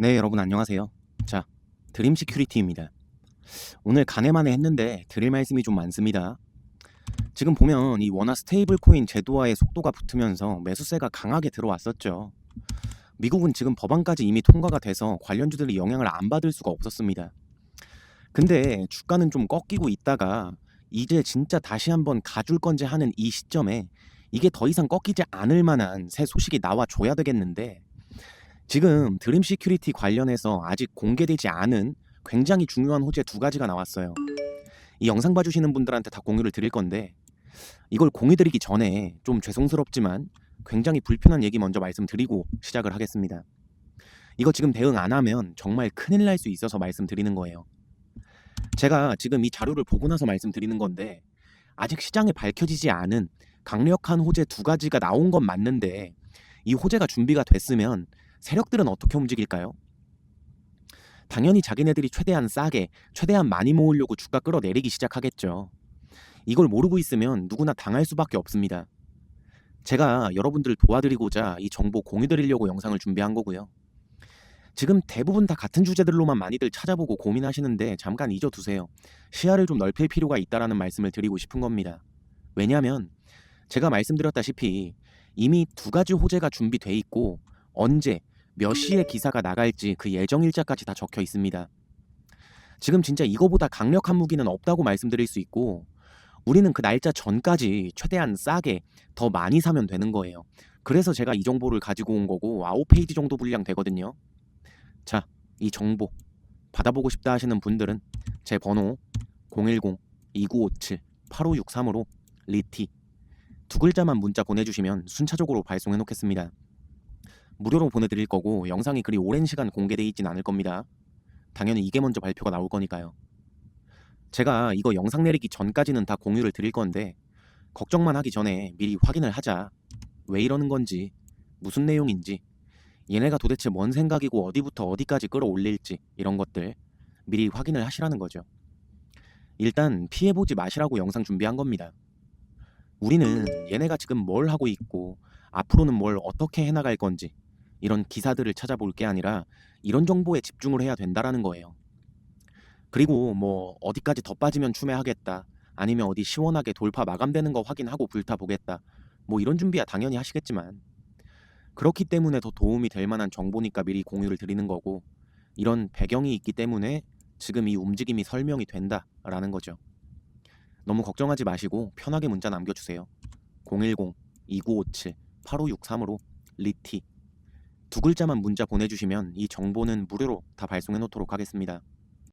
네, 여러분 안녕하세요. 자, 드림 시큐리티입니다. 오늘 가네만에 했는데 드릴 말씀이 좀 많습니다. 지금 보면 이 원화 스테이블 코인 제도화의 속도가 붙으면서 매수세가 강하게 들어왔었죠. 미국은 지금 법안까지 이미 통과가 돼서 관련주들이 영향을 안 받을 수가 없었습니다. 근데 주가는 좀 꺾이고 있다가 이제 진짜 다시 한번 가줄 건지 하는 이 시점에 이게 더 이상 꺾이지 않을 만한 새 소식이 나와 줘야 되겠는데 지금 드림 시큐리티 관련해서 아직 공개되지 않은 굉장히 중요한 호재 두 가지가 나왔어요. 이 영상 봐주시는 분들한테 다 공유를 드릴 건데 이걸 공유드리기 전에 좀 죄송스럽지만 굉장히 불편한 얘기 먼저 말씀드리고 시작을 하겠습니다. 이거 지금 대응 안 하면 정말 큰일 날 수 있어서 말씀드리는 거예요. 제가 지금 이 자료를 보고 나서 말씀드리는 건데 아직 시장에 밝혀지지 않은 강력한 호재 두 가지가 나온 건 맞는데 이 호재가 준비가 됐으면 세력들은 어떻게 움직일까요? 당연히 자기네들이 최대한 싸게, 최대한 많이 모으려고 주가 끌어내리기 시작하겠죠. 이걸 모르고 있으면 누구나 당할 수밖에 없습니다. 제가 여러분들을 도와드리고자 이 정보 공유드리려고 영상을 준비한 거고요. 지금 대부분 다 같은 주제들로만 많이들 찾아보고 고민하시는데 잠깐 잊어두세요. 시야를 좀 넓힐 필요가 있다라는 말씀을 드리고 싶은 겁니다. 왜냐하면 제가 말씀드렸다시피 이미 두 가지 호재가 준비돼 있고 언제 몇 시에 기사가 나갈지 그 예정 일자까지 다 적혀 있습니다. 지금 진짜 이거보다 강력한 무기는 없다고 말씀드릴 수 있고 우리는 그 날짜 전까지 최대한 싸게 더 많이 사면 되는 거예요. 그래서 제가 이 정보를 가지고 온 거고 9페이지 정도 분량 되거든요. 자, 이 정보 받아보고 싶다 하시는 분들은 제 번호 010-2957-8563으로 리티 두 글자만 문자 보내주시면 순차적으로 발송해 놓겠습니다. 무료로 보내드릴 거고 영상이 그리 오랜 시간 공개되어 있진 않을 겁니다. 당연히 이게 먼저 발표가 나올 거니까요. 제가 이거 영상 내리기 전까지는 다 공유를 드릴 건데 걱정만 하기 전에 미리 확인을 하자. 왜 이러는 건지, 무슨 내용인지, 얘네가 도대체 뭔 생각이고 어디부터 어디까지 끌어올릴지 이런 것들 미리 확인을 하시라는 거죠. 일단 피해보지 마시라고 영상 준비한 겁니다. 우리는 얘네가 지금 뭘 하고 있고 앞으로는 뭘 어떻게 해나갈 건지 이런 기사들을 찾아볼 게 아니라 이런 정보에 집중을 해야 된다라는 거예요. 그리고 뭐 어디까지 더 빠지면 추매하겠다. 아니면 어디 시원하게 돌파 마감되는 거 확인하고 불타 보겠다. 뭐 이런 준비야 당연히 하시겠지만 그렇기 때문에 더 도움이 될 만한 정보니까 미리 공유를 드리는 거고 이런 배경이 있기 때문에 지금 이 움직임이 설명이 된다라는 거죠. 너무 걱정하지 마시고 편하게 문자 남겨주세요. 010-2957-8563으로 리티 두 글자만 문자 보내주시면 이 정보는 무료로 다 발송해 놓도록 하겠습니다.